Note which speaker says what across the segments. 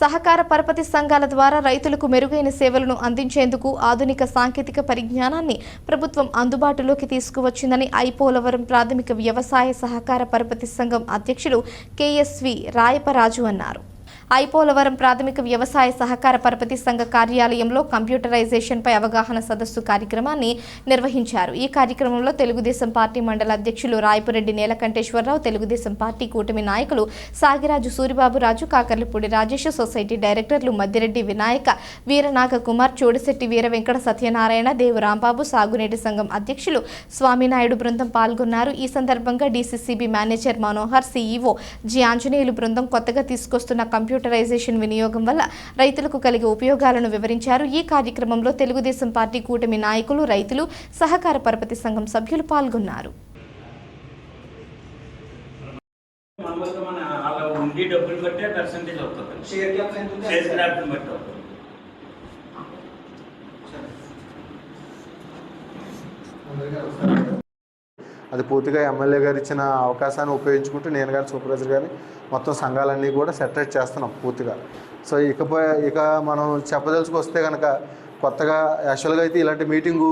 Speaker 1: సహకార పరపతి సంఘాల ద్వారా రైతులకు మెరుగైన సేవలను అందించేందుకు ఆధునిక సాంకేతిక పరిజ్ఞానాన్ని ప్రభుత్వం అందుబాటులోకి తీసుకువచ్చిందని ఐపోలవరం ప్రాథమిక వ్యవసాయ సహకార పరపతి సంఘం అధ్యక్షులు కెఎస్వి రాయపరాజు అన్నారు. ఐపోలవరం ప్రాథమిక వ్యవసాయ సహకార పరపతి సంఘ కార్యాలయంలో కంప్యూటరైజేషన్పై అవగాహన సదస్సు కార్యక్రమాన్ని నిర్వహించారు. ఈ కార్యక్రమంలో తెలుగుదేశం పార్టీ మండల అధ్యక్షులు రాయపురెడ్డి నీలకంఠేశ్వరరావు తెలుగుదేశం పార్టీ కూటమి నాయకులు సాగిరాజు సూరిబాబు రాజు కాకర్లపూడి రాజేష్ సొసైటీ డైరెక్టర్లు మద్దిరెడ్డి వినాయక వీరనాగ కుమార్ చోడిశెట్టి వీర వెంకట సత్యనారాయణ దేవు రాంబాబు సాగునీటి సంఘం అధ్యక్షులు స్వామినాయుడు బృందం పాల్గొన్నారు. ఈ సందర్భంగా DCCB manager Manohar CEO G Anjaneyulu బృందం కొత్తగా తీసుకొస్తున్న కంప్యూటర్ కంప్యూటరైజేషన్ వినియోగం వల్ల రైతులకు కలిగే ఉపయోగాలను వివరించారు. ఈ కార్యక్రమంలో తెలుగుదేశం పార్టీ కూటమి నాయకులు రైతులు సహకార పరపతి సంఘం సభ్యులు పాల్గొన్నారు.
Speaker 2: ఉండి డబ్బులు బట్టే పర్సంటేజ్ అవుతుంది
Speaker 3: షేర్
Speaker 2: షేర్ బట్టి అవుతుంది
Speaker 4: అది పూర్తిగా ఎమ్మెల్యే గారు ఇచ్చిన అవకాశాన్ని ఉపయోగించుకుంటూ నేను గారు సూపర్వైజర్ కానీ మొత్తం సంఘాలన్నీ కూడా సెటరేట్ చేస్తున్నాం పూర్తిగా. సో ఇకపై ఇక మనం చెప్పదలుచుకొస్తే కనుక కొత్తగా యాక్చువల్గా అయితే ఇలాంటి మీటింగు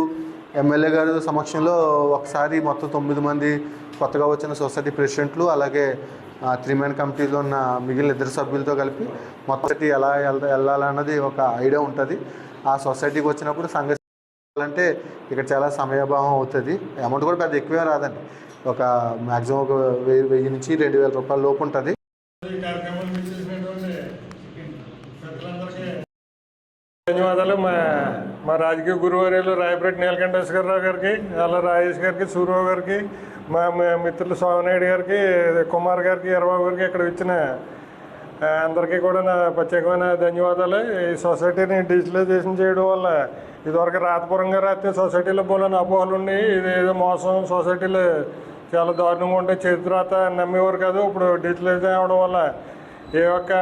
Speaker 4: ఎమ్మెల్యే గారి సమక్షంలో ఒకసారి మొత్తం తొమ్మిది మంది కొత్తగా వచ్చిన సొసైటీ ప్రెసిడెంట్లు అలాగే త్రీ మ్యాన్ కమిటీలో ఉన్న మిగిలిన ఇద్దరు సభ్యులతో కలిపి మొత్తం ఎలా వెళ్ళాలన్నది ఒక ఐడియా ఉంటుంది. ఆ సొసైటీకి వచ్చినప్పుడు సంఘ అంటే ఇక్కడ చాలా సమయభావం అవుతుంది. అమౌంట్ కూడా పెద్ద ఎక్కువే రాదండి. ఒక మ్యాక్సిమం ఒక వెయ్యి వెయ్యి నుంచి రెండు వేల రూపాయల లోపు ఉంటుంది.
Speaker 5: ధన్యవాదాలు. మా మా రాజకీయ గురువర్యులు రాయపరెడ్డి నీలకంఠేశ్వరరావు గారికి అలా రాజేష్ గారికి సూర్యరావు గారికి మా మా మిత్రులు స్వామినాయుడు గారికి కుమార్ గారికి ఎర్రబాబు గారికి ఇక్కడ ఇచ్చిన అందరికీ కూడా నా ప్రత్యేకమైన ధన్యవాదాలు. ఈ సొసైటీని డిజిటలైజేషన్ చేయడం వల్ల ఇదివరకు రాతపురంగా రాస్తే సొసైటీలో పోలేని అపోహలు ఉన్నాయి. ఇది ఏదో మోసం. సొసైటీలో చాలా దారుణంగా ఉంటే చేతిరాత నమ్మేవారు కాదు. ఇప్పుడు డిజిటలైజ్ అవ్వడం వల్ల ఏ ఒక్క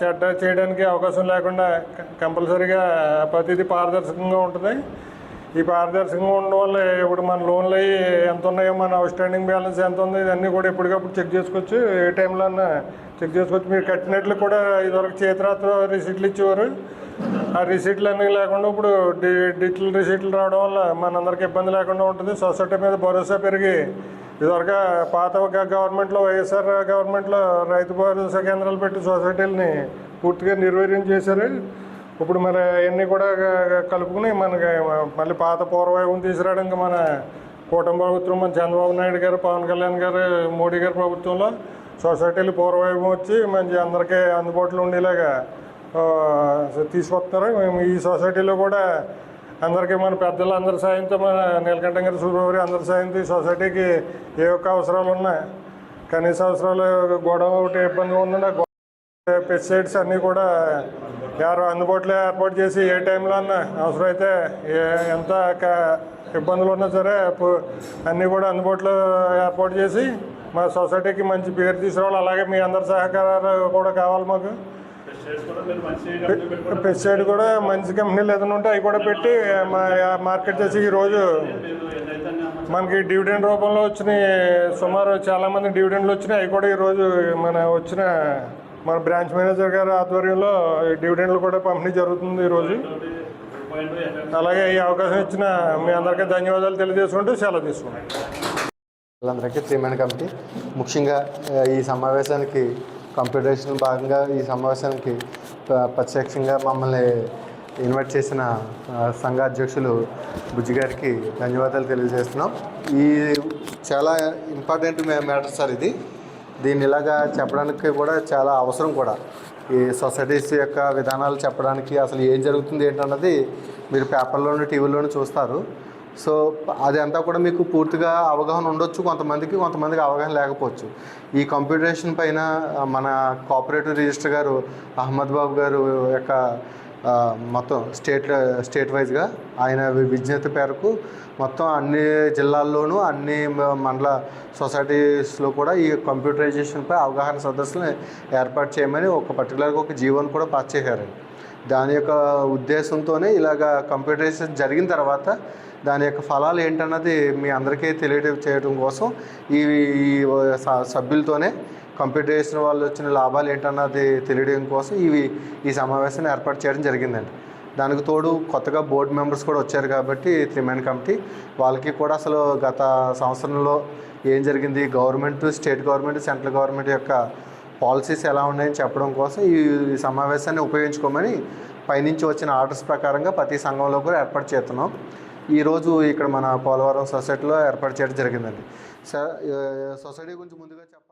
Speaker 5: చెడ్డ చేయడానికి అవకాశం లేకుండా కంపల్సరీగా ప్రతిదీ పారదర్శకంగా ఉంటుంది. ఈ పారదర్శకంగా ఉండడం వల్ల ఇప్పుడు మన లోన్లు అయ్యి ఎంత ఉన్నాయో మన అవుట్స్టాండింగ్ బ్యాలెన్స్ ఎంత ఉంది ఇవన్నీ కూడా ఎప్పటికప్పుడు చెక్ చేసుకోవచ్చు ఏ టైంలో అన్నా చెక్ చేసుకోవచ్చు మీరు కట్టినట్లు కూడా ఇదివరకు చేతిరాత్ర రిసీట్లు ఇచ్చేవారు. ఆ రిసీట్లు అన్నీ లేకుండా ఇప్పుడు డి డిజిటల్ రిసీట్లు రావడం వల్ల మనందరికీ ఇబ్బంది లేకుండా ఉంటుంది. సొసైటీ మీద భరోసా పెరిగి ఇదివరకు పాత గవర్నమెంట్లో వైఎస్ఆర్ గవర్నమెంట్లో రైతు భరోసా కేంద్రాలు పెట్టి సొసైటీలని పూర్తిగా నిర్వీర్యం చేశారు. ఇప్పుడు మరి అవన్నీ కూడా కలుపుకుని మనకి మళ్ళీ పాత పూర్వవైభవం తీసుకురావడానికి మన కూటమి ప్రభుత్వం మన చంద్రబాబు నాయుడు గారు పవన్ కళ్యాణ్ గారు మోడీ గారి ప్రభుత్వంలో సొసైటీలు పూర్వవైభవం వచ్చి మంచి అందరికీ అందుబాటులో ఉండేలాగా తీసుకొస్తున్నారు. మేము ఈ సొసైటీలో కూడా అందరికీ మన పెద్దలు అందరి సాయంతో మన నీలకంఠం గారి సూర్యబాబు అందరి సాయంతో ఈ సొసైటీకి ఏ ఒక్క అవసరాలు ఉన్నాయి. కనీస అవసరాలు గొడవ ఒకటి ఇబ్బందిగా ఉందన్నా పెస్టిసైడ్స్ అన్నీ కూడా ఎవరు అందుబాటులో ఏర్పాటు చేసి ఏ టైంలో అన్నా అవసరమైతే ఎంత ఇబ్బందులు ఉన్నా సరే అన్నీ కూడా అందుబాటులో ఏర్పాటు చేసి మా సొసైటీకి మంచి పేరు తీసుకురావాలి. అలాగే మీ అందరి సహకారాలు కూడా కావాలి మాకు. పెస్టిసైడ్ కూడా మంచి కంపెనీలు ఏదైనా ఉంటే అవి కూడా పెట్టి మా మార్కెట్ చేసి ఈరోజు మనకి డివిడెండ్ రూపంలో వచ్చినాయి. సుమారు చాలామంది డివిడెండ్లు వచ్చినాయి. అవి కూడా ఈరోజు మన వచ్చిన మన బ్రాంచ్ మేనేజర్ గారి ఆధ్వర్యంలో డివిడెండ్లు కూడా పంపిణీ జరుగుతుంది ఈరోజు. అలాగే ఈ అవకాశం ఇచ్చిన మీ అందరికీ ధన్యవాదాలు తెలియజేసుకుంటూ సెలవు తీసుకుంటాం
Speaker 4: వాళ్ళందరికీ త్రీ కమిటీ. ముఖ్యంగా ఈ సమావేశానికి కంప్యూటేషన్ భాగంగా ఈ సమావేశానికి ప్రత్యక్షంగా మమ్మల్ని ఇన్వైట్ చేసిన సంఘ అధ్యక్షులు బుజ్జి గారికి ధన్యవాదాలు తెలియజేస్తున్నాం. ఈ చాలా ఇంపార్టెంట్ మ్యాటర్ సార్ ఇది. దీన్ని ఇలాగా చెప్పడానికి కూడా చాలా అవసరం కూడా. ఈ సొసైటీస్ యొక్క విధానాలు చెప్పడానికి అసలు ఏం జరుగుతుంది ఏంటన్నది మీరు పేపర్లోను టీవీలోను చూస్తారు. సో అది అంతా కూడా మీకు పూర్తిగా అవగాహన ఉండొచ్చు కొంతమందికి కొంతమందికి అవగాహన లేకపోవచ్చు. ఈ కంప్యూటరేషన్ పైన మన కోఆపరేటివ్ రిజిస్టర్ గారు అహ్మద్ బాబు గారు యొక్క మొత్తం స్టేట్ స్టేట్ వైజ్గా ఆయన విజ్ఞత పేరుకు మొత్తం అన్ని జిల్లాల్లోనూ అన్ని మండల సొసైటీస్లో కూడా ఈ కంప్యూటరైజేషన్పై అవగాహన సదస్సులు ఏర్పాటు చేయమని ఒక పర్టికులర్గా ఒక జీవోని కూడా పాస్ చేశారండి దాని యొక్క ఉద్దేశంతోనే ఇలాగ కంప్యూటరైజేషన్ జరిగిన తర్వాత దాని యొక్క ఫలాలు ఏంటన్నది మీ అందరికీ తెలియ చేయడం కోసం ఈ సభ్యులతోనే కంప్యూటరైజేషన్ వాళ్ళు వచ్చిన లాభాలు ఏంటన్నది తెలియడం కోసం ఇవి ఈ సమావేశాన్ని ఏర్పాటు చేయడం జరిగిందండి. దానికి తోడు కొత్తగా బోర్డు మెంబర్స్ కూడా వచ్చారు కాబట్టి త్రీ మ్యాన్ కమిటీ. వాళ్ళకి కూడా అసలు గత సంవత్సరంలో ఏం జరిగింది? Government state government central government యొక్క పాలసీస్ ఎలా ఉన్నాయని చెప్పడం కోసం ఈ సమావేశాన్ని ఉపయోగించుకోమని పైనుంచి వచ్చిన ఆర్డర్స్ ప్రకారంగా ప్రతి సంఘంలో కూడా ఏర్పాటు చేస్తున్నాం. ఈరోజు ఇక్కడ మన పోలవరం సొసైటీలో ఏర్పాటు చేయడం జరిగిందండి. సార్ సొసైటీ గురించి ముందుగా చెప్పాలి